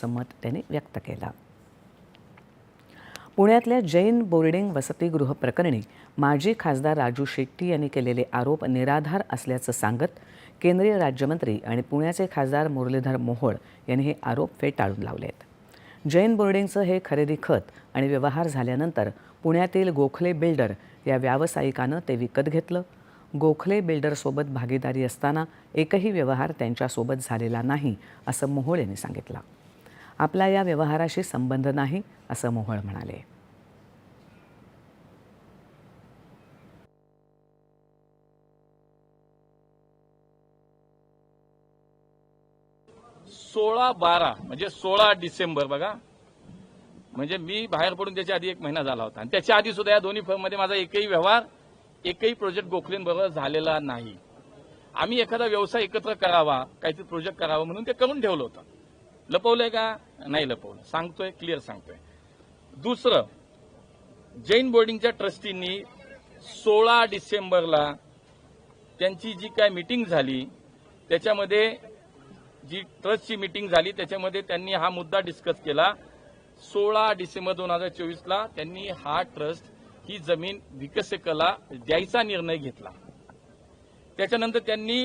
असं मत त्यांनी व्यक्त केलं. पुण्यातल्या जैन बोर्डिंग वसतिगृह प्रकरणी माजी खासदार राजू शेट्टी यांनी केलेले आरोप निराधार असल्याचं सांगत केंद्रीय राज्यमंत्री आणि पुण्याचे खासदार मुरलीधर मोहोळ यांनी हे आरोप फेटाळून लावले जैन बोर्डिंगचं हे खरेदी खत आणि व्यवहार झाल्यानंतर पुण्यातील गोखले बिल्डर या व्यावसायिकानं ते विकत घेतलं. गोखले बिल्डरसोबत भागीदारी असताना एकही व्यवहार त्यांच्यासोबत झालेला नाही असं मोहोळ यांनी सांगितलं. आपला या व्यवहाराशी संबंध नाही असं मोहोळ म्हणाले. सोळा बारा म्हणजे सोळा डिसेंबर बघा. म्हणजे मी बाहेर पडून त्याच्या आधी एक महिना झाला होता. आणि त्याच्या आधी सुद्धा या दोन्ही फर्ममध्ये माझा एकही व्यवहार एकही प्रोजेक्ट गोखलेंबरोबर झालेला नाही. आम्ही एखादा व्यवसाय एकत्र करावा काहीतरी प्रोजेक्ट करावा म्हणून ते करून ठेवलं होतं. लपवलंय का? नाही लपवलं. सांगतोय क्लिअर सांगतोय. दुसरं जैन बोर्डिंगच्या ट्रस्टींनी सोळा डिसेंबरला त्यांची जी काय मिटिंग झाली त्याच्यामध्ये जी ट्रस्टची मीटिंग झाली त्याच्यामध्ये त्यांनी हा मुद्दा डिस्कस केला. सोळा डिसेंबर दोन हजार चोवीसला त्यांनी हा ट्रस्ट ही जमीन विकसकला द्यायचा निर्णय घेतला. त्याच्यानंतर त्यांनी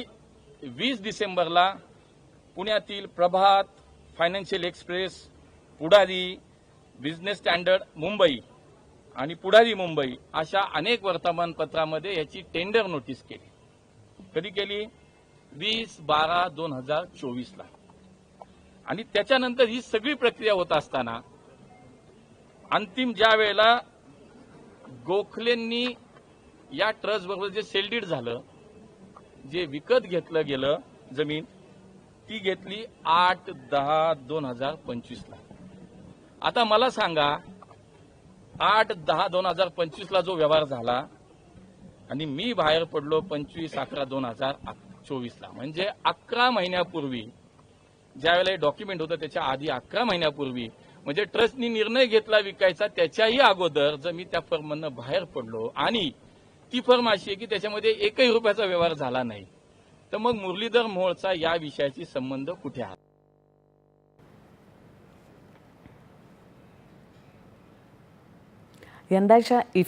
वीस डिसेंबरला पुण्यातील Prabhat Financial Express Pudhari Business Standard Mumbai आणि पुढारी मुंबई अशा अनेक वर्तमानपत्रामध्ये याची टेंडर नोटीस केली. कधी केली? वीस बारा दोन हजार चोवीसला. आणि त्याच्यानंतर ही सगळी प्रक्रिया होत असताना अंतिम ज्या वेळेला गोखलेंनी या ट्रस्ट बरोबर जे सेलडीड झालं जे विकत घेतलं गेलं जमीन ती घेतली आठ दहा दोन हजार पंचवीसला. आता मला सांगा आठ दहा दोन हजार पंचवीसला जो व्यवहार झाला आणि मी बाहेर पडलो पंचवीस अकरा दोन हजार चोवीसला. म्हणजे अकरा महिन्यापूर्वी ज्यावेळेला हे डॉक्युमेंट होतं त्याच्या आधी अकरा महिन्यापूर्वी म्हणजे ट्रस्टनी निर्णय घेतला विकायचा त्याच्याही अगोदर जर मी त्या फर्ममधनं बाहेर पडलो आणि ती फर्म अशी आहे की त्याच्यामध्ये एकही रुपयाचा व्यवहार झाला नाही. तर मग मुरलीधर मोहोळचा या विषयाशी संबंध कुठे आहे? यंदाच्या इफ